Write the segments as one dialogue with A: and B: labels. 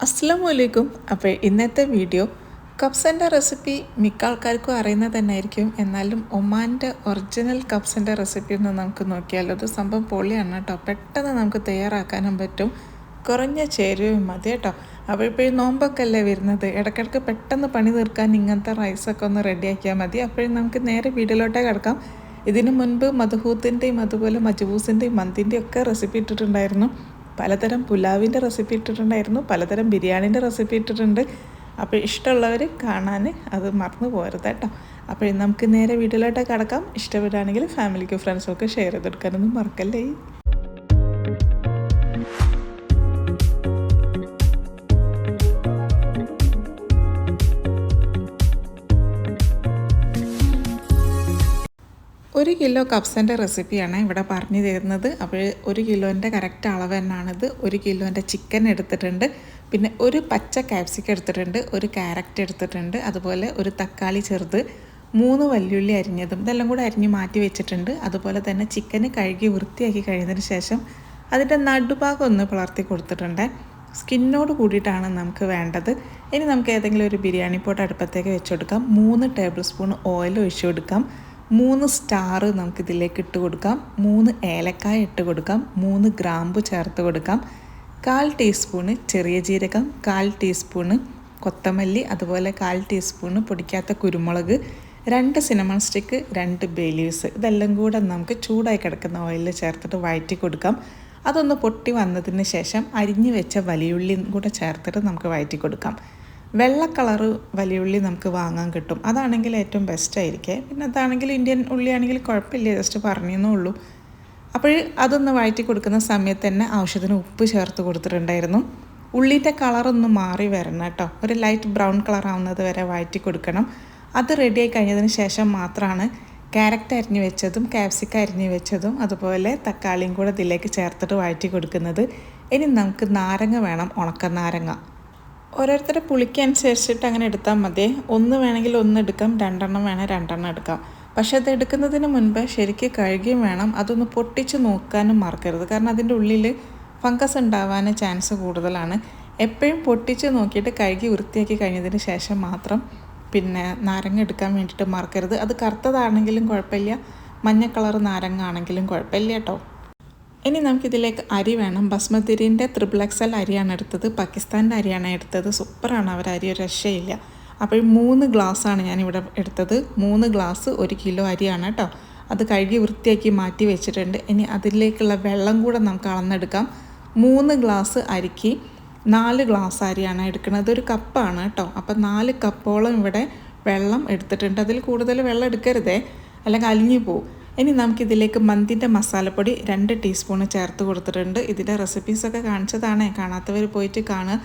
A: അസ്സാം വലൈക്കും അപ്പോൾ ഇന്നത്തെ വീഡിയോ കപ്സന്റെ റെസിപ്പി മിക്ക ആൾക്കാർക്കും അറിയുന്നത് തന്നെയായിരിക്കും. എന്നാലും ഒമാന്റെ ഒറിജിനൽ കപ്സിന്റെ റെസിപ്പി ഒന്ന് നമുക്ക് നോക്കിയാലോ അത് സംഭവം പൊളിയാണ് കേട്ടോ. പെട്ടെന്ന് നമുക്ക് തയ്യാറാക്കാനും പറ്റും. കുറഞ്ഞ ചേരുവയും മതി കേട്ടോ. അപ്പോൾ ഇപ്പോൾ ഈ നോമ്പൊക്കെ അല്ലേ വരുന്നത്. ഇടയ്ക്കിടയ്ക്ക് പെട്ടെന്ന് പണി തീർക്കാൻ ഇങ്ങനത്തെ റൈസൊക്കെ ഒന്ന് റെഡിയാക്കിയാൽ മതി. അപ്പോഴും നമുക്ക് നേരെ വീട്ടിലോട്ടേ കിടക്കാം. ഇതിനു മുൻപ് മധുഹൂത്തിന്റെയും അതുപോലെ മജബൂസിന്റെയും മന്തിന്റെയും ഒക്കെ റെസിപ്പി ഇട്ടിട്ടുണ്ടായിരുന്നു. പലതരം പുലാവിന്റെ റെസിപ്പി ഇട്ടിട്ടുണ്ടായിരുന്നു പലതരം ബിരിയാണീന്റെ റെസിപ്പി ഇട്ടിട്ടുണ്ട്. അപ്പോൾ ഇഷ്ടമുള്ളവർ കാണാൻ അത് മറന്നു പോരുത് കേട്ടോ. അപ്പോൾ നമുക്ക് നേരെ വീട്ടിലോട്ട് കിടക്കാം. ഇഷ്ടപ്പെടുകയാണെങ്കിൽ ഫാമിലിക്കും ഫ്രണ്ട്സും ഒക്കെ ഷെയർ ചെയ്തെടുക്കാനൊന്നും മറക്കല്ലേ? ഒരു കിലോ കപ്സിന്റെ റെസിപ്പിയാണ് ഇവിടെ പറഞ്ഞു തരുന്നത്. അപ്പോൾ ഒരു കിലോന്റെ കറക്റ്റ് അളവ് തന്നെയാണിത് ഒരു കിലോന്റെ ചിക്കൻ എടുത്തിട്ടുണ്ട്. പിന്നെ ഒരു പച്ച ക്യാപ്സിക്കം എടുത്തിട്ടുണ്ട്. ഒരു ക്യാരറ്റ് എടുത്തിട്ടുണ്ട്. അതുപോലെ ഒരു തക്കാളി ചെറുത് മൂന്ന് വല്യുള്ളി അരിഞ്ഞതും ഇതെല്ലാം കൂടെ അരിഞ്ഞ് മാറ്റി വെച്ചിട്ടുണ്ട്. അതുപോലെ തന്നെ ചിക്കന് കഴുകി വൃത്തിയാക്കി കഴിഞ്ഞതിന് ശേഷം അതിന്റെ നടുഭാഗം ഒന്ന് പിളർത്തി കൊടുത്തിട്ടുണ്ട്. സ്കിന്നോട് കൂടിയിട്ടാണ് നമുക്ക് വേണ്ടത്. ഇനി നമുക്ക് ഏതെങ്കിലും ഒരു ബിരിയാണി പോട്ട് അടുപ്പത്തേക്ക് വെച്ച് കൊടുക്കാം. മൂന്ന് ടേബിൾ സ്പൂൺ ഓയിൽ ഒഴിച്ചു കൊടുക്കാം. മൂന്ന് സ്റ്റാർ നമുക്കിതിലേക്ക് ഇട്ട് കൊടുക്കാം. മൂന്ന് ഏലക്കായ ഇട്ട് കൊടുക്കാം. മൂന്ന് ഗ്രാമ്പു ചേർത്ത് കൊടുക്കാം. കാൽ ടീസ്പൂണ് ചെറിയ ജീരകം കാൽ ടീസ്പൂണ് കൊത്തമല്ലി അതുപോലെ കാൽ ടീസ്പൂണ് പൊടിക്കാത്ത കുരുമുളക് രണ്ട് സിനമൺ സ്റ്റിക്ക് രണ്ട് ബേ ലീവ്സ്. ഇതെല്ലാം കൂടെ നമുക്ക് ചൂടായി കിടക്കുന്ന ഓയിലിൽ ചേർത്തിട്ട് വഴറ്റി കൊടുക്കാം. അതൊന്ന് പൊട്ടി വന്നതിന് ശേഷം അരിഞ്ഞു വെച്ച വലിയുള്ളിയും കൂടെ ചേർത്തിട്ട് നമുക്ക് വഴറ്റി കൊടുക്കാം. വെള്ള കളറ് വലിയ ഉള്ളി നമുക്ക് വാങ്ങാൻ കിട്ടും. അതാണെങ്കിൽ ഏറ്റവും ബെസ്റ്റ് ആയിരിക്കേ. പിന്നെ അതാണെങ്കിൽ ഇന്ത്യൻ ഉള്ളിയാണെങ്കിൽ കുഴപ്പമില്ല ജസ്റ്റ് പറഞ്ഞെന്നേ ഉള്ളൂ. അപ്പോൾ അതൊന്ന് വഴറ്റി കൊടുക്കുന്ന സമയത്ത് തന്നെ ആവശ്യത്തിന് ഉപ്പ് ചേർത്ത് കൊടുത്തിട്ടുണ്ടായിരുന്നു. ഉള്ളിന്റെ കളറൊന്ന് മാറി വരണം കേട്ടോ. ഒരു ലൈറ്റ് ബ്രൗൺ കളർ ആവുന്നത് വരെ വഴറ്റി കൊടുക്കണം. അത് റെഡിയായി കഴിഞ്ഞതിന് ശേഷം മാത്രമാണ് ക്യാരറ്റ് അരിഞ്ഞ് വെച്ചതും ക്യാപ്സിക്ക അരിഞ്ഞ് വെച്ചതും അതുപോലെ തക്കാളിയും കൂടെ ഇതിലേക്ക് ചേർത്തിട്ട് വഴറ്റി കൊടുക്കുന്നത്. ഇനി നമുക്ക് നാരങ്ങ വേണം ഉണക്ക നാരങ്ങ. ഓരോരുത്തരുടെ പുളിക്കനുസരിച്ചിട്ട് അങ്ങനെ എടുത്താൽ മതി. ഒന്ന് വേണമെങ്കിൽ ഒന്ന് എടുക്കാം രണ്ടെണ്ണം വേണേൽ രണ്ടെണ്ണം എടുക്കാം. പക്ഷെ അത് എടുക്കുന്നതിന് മുൻപ് ശരിക്കും കഴുകിയും വേണം. അതൊന്ന് പൊട്ടിച്ച് നോക്കാനും മറക്കരുത്. കാരണം അതിന്റെ ഉള്ളിൽ ഫംഗസ് ഉണ്ടാവാൻ ചാൻസ് കൂടുതലാണ്. എപ്പോഴും പൊട്ടിച്ച് നോക്കിയിട്ട് കഴുകി വൃത്തിയാക്കി കഴിഞ്ഞതിന് ശേഷം മാത്രം പിന്നെ നാരങ്ങ എടുക്കാൻ വേണ്ടിയിട്ട് മറക്കരുത്. അത് കറുത്തതാണെങ്കിലും കുഴപ്പമില്ല. മഞ്ഞ കളർ നാരങ്ങ ആണെങ്കിലും കുഴപ്പമില്ല കേട്ടോ. ഇനി നമുക്കിതിലേക്ക് അരി വേണം. ബസ്മതിരിന്റെ ത്രിപ്ലക്സൽ അരിയാണ് എടുത്തത്. പാകിസ്ഥാന്റെ അരിയാണ് എടുത്തത്. സൂപ്പറാണ്. അവർ അരി ഒരു രക്ഷയില്ല. അപ്പോൾ മൂന്ന് ഗ്ലാസ്സാണ് ഞാനിവിടെ എടുത്തത്. മൂന്ന് ഗ്ലാസ് ഒരു കിലോ അരിയാണ് കേട്ടോ. അത് കഴുകി വൃത്തിയാക്കി മാറ്റി വെച്ചിട്ടുണ്ട്. ഇനി അതിലേക്കുള്ള വെള്ളം കൂടെ നമുക്ക് അളന്നെടുക്കാം. മൂന്ന് ഗ്ലാസ് അരിക്ക് നാല് ഗ്ലാസ് അരിയാണ് എടുക്കുന്നത്. ഒരു കപ്പാണ് കേട്ടോ. അപ്പോൾ നാല് കപ്പോളം ഇവിടെ വെള്ളം എടുത്തിട്ടുണ്ട്. അതിൽ കൂടുതൽ വെള്ളം എടുക്കരുതേ. അല്ലെങ്കിൽ അലിഞ്ഞു പോവും. ഇനി നമുക്കിതിലേക്ക് മന്തിന്റെ മസാലപ്പൊടി രണ്ട് ടീസ്പൂൺ ചേർത്ത് കൊടുത്തിട്ടുണ്ട്. ഇതിന്റെ റെസിപ്പീസൊക്കെ കാണിച്ചതാണേ. കാണാത്തവർ പോയിട്ട് കാണുക.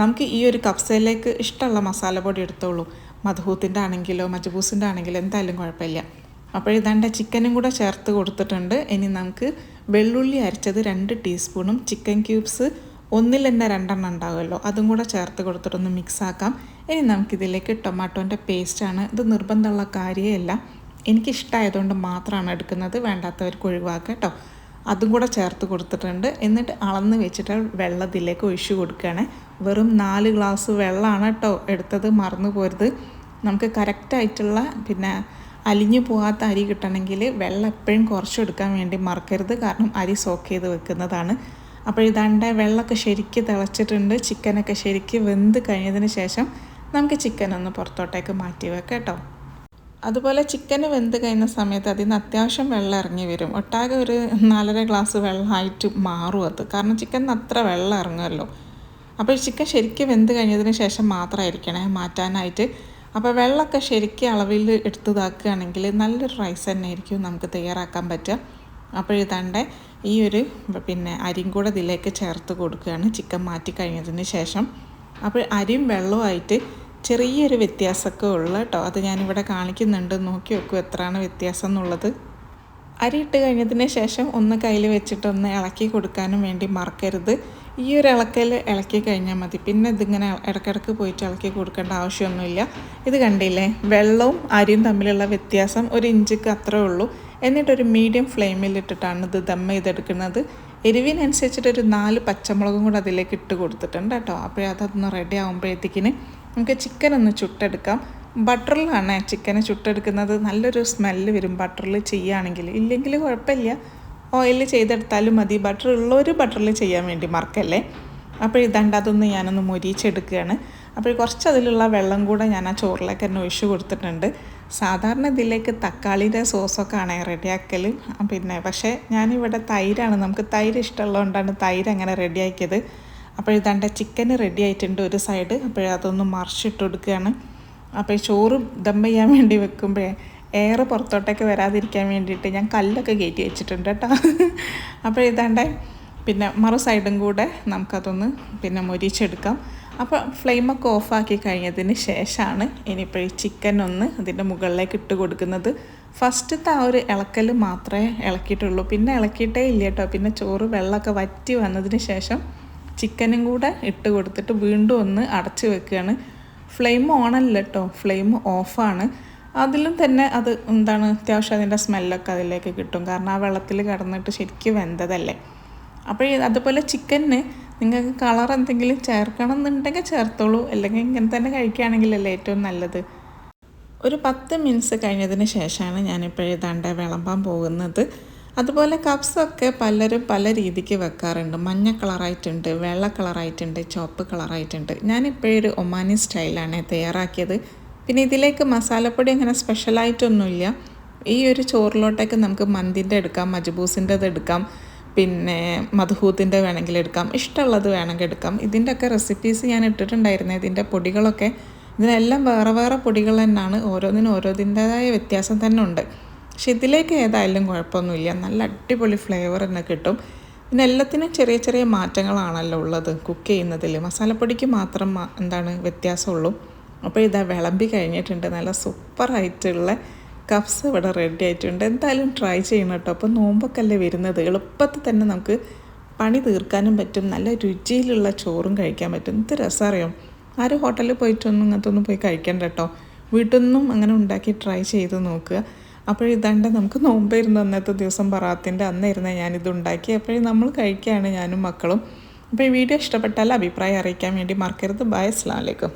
A: നമുക്ക് ഈ ഒരു കപ്സയിലേക്ക് ഇഷ്ടമുള്ള മസാലപ്പൊടി എടുത്തോളൂ. മധുഹൂത്തിന്റെ ആണെങ്കിലോ മജ്ബൂസിന്റെ ആണെങ്കിലോ എന്തായാലും കുഴപ്പമില്ല. അപ്പോൾ ഇതാണ്ട് ചിക്കനും കൂടെ ചേർത്ത് കൊടുത്തിട്ടുണ്ട്. ഇനി നമുക്ക് വെള്ളുള്ളി അരച്ചത് രണ്ട് ടീസ്പൂണും ചിക്കൻ ക്യൂബ്സ് ഒന്നിൽ തന്നെ രണ്ടെണ്ണം ഉണ്ടാകുമല്ലോ അതും കൂടെ ചേർത്ത് കൊടുത്തിട്ടൊന്ന് മിക്സ് ആക്കാം. ഇനി നമുക്കിതിലേക്ക് ടൊമാറ്റോന്റെ പേസ്റ്റാണ് ഇത് നിർബന്ധമുള്ള കാര്യമല്ല എനിക്കിഷ്ടമായതുകൊണ്ട് മാത്രമാണ് എടുക്കുന്നത്. വേണ്ടാത്തവർക്ക് ഒഴിവാക്കുക കേട്ടോ അതും കൂടെ ചേർത്ത് കൊടുത്തിട്ടുണ്ട്. എന്നിട്ട് അളന്ന് വെച്ചിട്ട് വെള്ളത്തിലേക്ക് ഒഴിച്ചു കൊടുക്കുകയാണ്. വെറും നാല് ഗ്ലാസ് വെള്ളമാണ് കേട്ടോ എടുത്തത്. മറന്നു പോരുത്. നമുക്ക് കറക്റ്റായിട്ടുള്ള പിന്നെ അലിഞ്ഞു പോകാത്ത അരി കിട്ടണമെങ്കിൽ വെള്ളം എപ്പോഴും കുറച്ചെടുക്കാൻ വേണ്ടി മറക്കരുത്. കാരണം അരി സോക്ക് ചെയ്ത് വെക്കുന്നതാണ്. അപ്പോൾ ഇതാണ്ട് വെള്ളമൊക്കെ ശരിക്ക് തിളച്ചിട്ടുണ്ട്. ചിക്കനൊക്കെ ശരിക്ക് വെന്ത് കഴിഞ്ഞതിന് ശേഷം നമുക്ക് ചിക്കൻ ഒന്ന് പുറത്തോട്ടേക്ക് മാറ്റി വെക്കാം കേട്ടോ അതുപോലെ ചിക്കൻ വെന്ത് കഴിയുന്ന സമയത്ത് അതിൽ നിന്ന് അത്യാവശ്യം വെള്ളം ഇറങ്ങി വരും. ഒട്ടാകെ ഒരു നാലര ഗ്ലാസ് വെള്ളമായിട്ട് മാറും അത്. കാരണം ചിക്കൻ അത്ര വെള്ളം ഇറങ്ങുമല്ലോ. അപ്പോൾ ചിക്കൻ ശരിക്കും വെന്ത് കഴിഞ്ഞതിന് ശേഷം മാത്രമായിരിക്കണേ മാറ്റാനായിട്ട്. അപ്പോൾ വെള്ളമൊക്കെ ശരിക്കും അളവിൽ എടുത്തതാക്കുകയാണെങ്കിൽ നല്ലൊരു റൈസ് തന്നെ ആയിരിക്കും നമുക്ക് തയ്യാറാക്കാൻ പറ്റുക. അപ്പോൾ ഇതാണ്ട് ഈ ഒരു പിന്നെ അരിയും കൂടെ ഇതിലേക്ക് ചേർത്ത് കൊടുക്കുകയാണ് ചിക്കൻ മാറ്റി കഴിഞ്ഞതിന് ശേഷം. അപ്പോൾ അരിയും വെള്ളവുമായിട്ട് ചെറിയൊരു വ്യത്യാസമൊക്കെ ഉള്ളു കേട്ടോ. അത് ഞാനിവിടെ കാണിക്കുന്നുണ്ട്. നോക്കി നോക്കൂ എത്രയാണ് വ്യത്യാസം എന്നുള്ളത്. അരി ഇട്ട് കഴിഞ്ഞതിന് ശേഷം ഒന്ന് കയ്യിൽ വെച്ചിട്ടൊന്ന് ഇളക്കി കൊടുക്കാനും വേണ്ടി മറക്കരുത്. ഈ ഒരു ഇളക്കൽ ഇളക്കി കഴിഞ്ഞാൽ മതി. പിന്നെ ഇതിങ്ങനെ ഇടയ്ക്കിടയ്ക്ക് പോയിട്ട് ഇളക്കി കൊടുക്കേണ്ട ആവശ്യമൊന്നുമില്ല. ഇത് കണ്ടില്ലേ? വെള്ളവും അരിയും തമ്മിലുള്ള വ്യത്യാസം ഒരു ഇഞ്ചിക്ക് അത്രേ ഉള്ളൂ. എന്നിട്ടൊരു മീഡിയം ഫ്ലെയിമിൽ ഇട്ടിട്ടാണ് ഇത് ദമ്മ ചെയ്തെടുക്കുന്നത്. എരിവിനനുസരിച്ചിട്ടൊരു നാല് പച്ചമുളകും കൂടെ അതിലേക്ക് ഇട്ട് കൊടുത്തിട്ടുണ്ട് കേട്ടോ. അപ്പോൾ അതൊന്ന് റെഡി ആകുമ്പോഴത്തേക്കിന് നമുക്ക് ചിക്കൻ ഒന്ന് ചുട്ടെടുക്കാം. ബട്ടറിലാണ് ചിക്കന് ചുട്ടെടുക്കുന്നത്. നല്ലൊരു സ്മെല്ല് വരും ബട്ടറിൽ ചെയ്യുകയാണെങ്കിൽ ഇല്ലെങ്കിൽ കുഴപ്പമില്ല. ഓയിൽ ചെയ്തെടുത്താലും മതി. ബട്ടർ ഉള്ളവർ ബട്ടറിൽ ചെയ്യാൻ വേണ്ടി മറക്കല്ലേ? അപ്പോൾ ഇതണ്ട് അതൊന്ന് ഞാനൊന്ന് മുരിച്ചെടുക്കുകയാണ്. അപ്പോൾ കുറച്ച് അതിലുള്ള വെള്ളം കൂടെ ഞാൻ ആ ചോറിലേക്ക് തന്നെ ഒഴിച്ചു കൊടുത്തിട്ടുണ്ട്. സാധാരണ ഇതിലേക്ക് തക്കാളിയുടെ സോസൊക്കെ ആണ് റെഡിയാക്കൽ പിന്നെ പക്ഷേ ഞാനിവിടെ തൈരാണ്. നമുക്ക് തൈര് ഇഷ്ടമുള്ളതുകൊണ്ടാണ് തൈര് അങ്ങനെ റെഡിയാക്കിയത് അപ്പോൾ ഇതാണ്ട് ചിക്കൻ റെഡി ആയിട്ടുണ്ട് ഒരു സൈഡ് അപ്പോൾ അതൊന്ന് മറിച്ചിട്ട് കൊടുക്കുകയാണ്. അപ്പോൾ ചോറ് ദം ചെയ്യാൻ വേണ്ടി വെക്കുമ്പോഴേ എയർ പുറത്തോട്ടൊക്കെ വരാതിരിക്കാൻ വേണ്ടിയിട്ട് ഞാൻ കല്ലൊക്കെ കയറ്റി വെച്ചിട്ടുണ്ട് കേട്ടോ. അപ്പോൾ ഇതാണ്ട് പിന്നെ മറു സൈഡും കൂടെ നമുക്കതൊന്ന് പിന്നെ മൊരിച്ചെടുക്കാം. അപ്പോൾ ഫ്ലെയിമൊക്കെ ഓഫാക്കി കഴിഞ്ഞതിന് ശേഷമാണ് ഇനിയിപ്പോൾ ഈ ചിക്കൻ ഒന്ന് അതിന്റെ മുകളിലേക്ക് ഇട്ട് കൊടുക്കുന്നത്. ഫസ്റ്റത്തെ ആ ഒരു ഇളക്കൽ മാത്രമേ ഇളക്കിയിട്ടുള്ളൂ. പിന്നെ ഇളക്കിയിട്ടേ ഇല്ല കേട്ടോ. പിന്നെ ചോറ് വെള്ളമൊക്കെ വറ്റി വന്നതിന് ശേഷം ചിക്കനും കൂടെ ഇട്ട് കൊടുത്തിട്ട് വീണ്ടും ഒന്ന് അടച്ചു വെക്കുകയാണ്. ഫ്ലെയിം ഓണല്ല കേട്ടോ ഫ്ലെയിം ഓഫാണ്. അതിലും തന്നെ അത് എന്താണ് അത്യാവശ്യം അതിന്റെ സ്മെല്ലൊക്കെ അതിലേക്ക് കിട്ടും. കാരണം ആ വെള്ളത്തിൽ കിടന്നിട്ട് ശരിക്കും വെന്തതല്ലേ. അപ്പോൾ അതുപോലെ ചിക്കന് നിങ്ങൾക്ക് കളർ എന്തെങ്കിലും ചേർക്കണം എന്നുണ്ടെങ്കിൽ ചേർത്തോളൂ. അല്ലെങ്കിൽ ഇങ്ങനെ തന്നെ കഴിക്കുകയാണെങ്കിലല്ലേ ഏറ്റവും നല്ലത്. ഒരു പത്ത് മിനിറ്റ്സ് കഴിഞ്ഞതിന് ശേഷമാണ് ഞാനിപ്പോൾ എഴുതാണ്ട് വിളമ്പാൻ പോകുന്നത്. അതുപോലെ കപ്സൊക്കെ പലരും പല രീതിക്ക് വെക്കാറുണ്ട്. മഞ്ഞ കളറായിട്ടുണ്ട് വെള്ള കളറായിട്ടുണ്ട് ചുവപ്പ് കളറായിട്ടുണ്ട്. ഞാനിപ്പോഴൊരു ഒമാനി സ്റ്റൈലാണ് തയ്യാറാക്കിയത്. പിന്നെ ഇതിലേക്ക് മസാലപ്പൊടി അങ്ങനെ സ്പെഷ്യലായിട്ടൊന്നുമില്ല. ഈ ഒരു ചോറിലോട്ടേക്ക് നമുക്ക് മന്തിന്റെ എടുക്കാം മജ്ബൂസിന്റെത് എടുക്കാം പിന്നെ മധുഹൂത്തിന്റെ വേണമെങ്കിൽ എടുക്കാം ഇഷ്ടമുള്ളത് വേണമെങ്കിൽ എടുക്കാം. ഇതിന്റെയൊക്കെ റെസിപ്പീസ് ഞാൻ ഇട്ടിട്ടുണ്ടായിരുന്നു. ഇതിന്റെ പൊടികളൊക്കെ ഇതിനെല്ലാം വേറെ വേറെ പൊടികൾ തന്നെയാണ്. ഓരോന്നിനും ഓരോതിന്റെതായ വ്യത്യാസം തന്നെ ഉണ്ട്. പക്ഷെ ഇതിലേക്ക് ഏതായാലും കുഴപ്പമൊന്നുമില്ല. നല്ല അടിപൊളി ഫ്ലേവർ തന്നെ കിട്ടും. പിന്നെ എല്ലാത്തിനും ചെറിയ ചെറിയ മാറ്റങ്ങളാണല്ലോ ഉള്ളത് കുക്ക് ചെയ്യുന്നതിൽ മസാലപ്പൊടിക്ക് മാത്രം എന്താണ് വ്യത്യാസമുള്ളൂ. അപ്പോൾ ഇതാ വിളമ്പി കഴിഞ്ഞിട്ടുണ്ട്. നല്ല സൂപ്പർ സൂപ്പറായിട്ടുള്ള കപ്സ് ഇവിടെ റെഡി ആയിട്ടുണ്ട്. എന്തായാലും ട്രൈ ചെയ്യണം കേട്ടോ. അപ്പോൾ നോമ്പൊക്കല്ലേ വരുന്നത്. എളുപ്പത്തിൽ തന്നെ നമുക്ക് പണി തീർക്കാനും പറ്റും. നല്ല രുചിയിലുള്ള ചോറും കഴിക്കാൻ പറ്റും. എന്ത് രസമറിയാം ആരും ഹോട്ടലിൽ പോയിട്ടൊന്നും അങ്ങനത്തൊന്നും പോയി കഴിക്കണ്ട കേട്ടോ. വീട്ടിൽ നിന്നും അങ്ങനെ ഉണ്ടാക്കി ട്രൈ ചെയ്ത് നോക്കുക. അപ്പോൾ ഇതാണ്ട് നമുക്ക് നോമ്പായിരുന്നു അന്നത്തെ ദിവസം. പറാത്തിന്റെ അന്നായിരുന്നു ഞാനിത് ഉണ്ടാക്കി അപ്പോഴും നമ്മൾ കഴിക്കുകയാണ് ഞാനും മക്കളും. അപ്പോൾ ഈ വീഡിയോ ഇഷ്ടപ്പെട്ടാൽ അഭിപ്രായം അറിയിക്കാൻ വേണ്ടി മറക്കരുത്. ബൈ. അസ്ലാം വലൈക്കും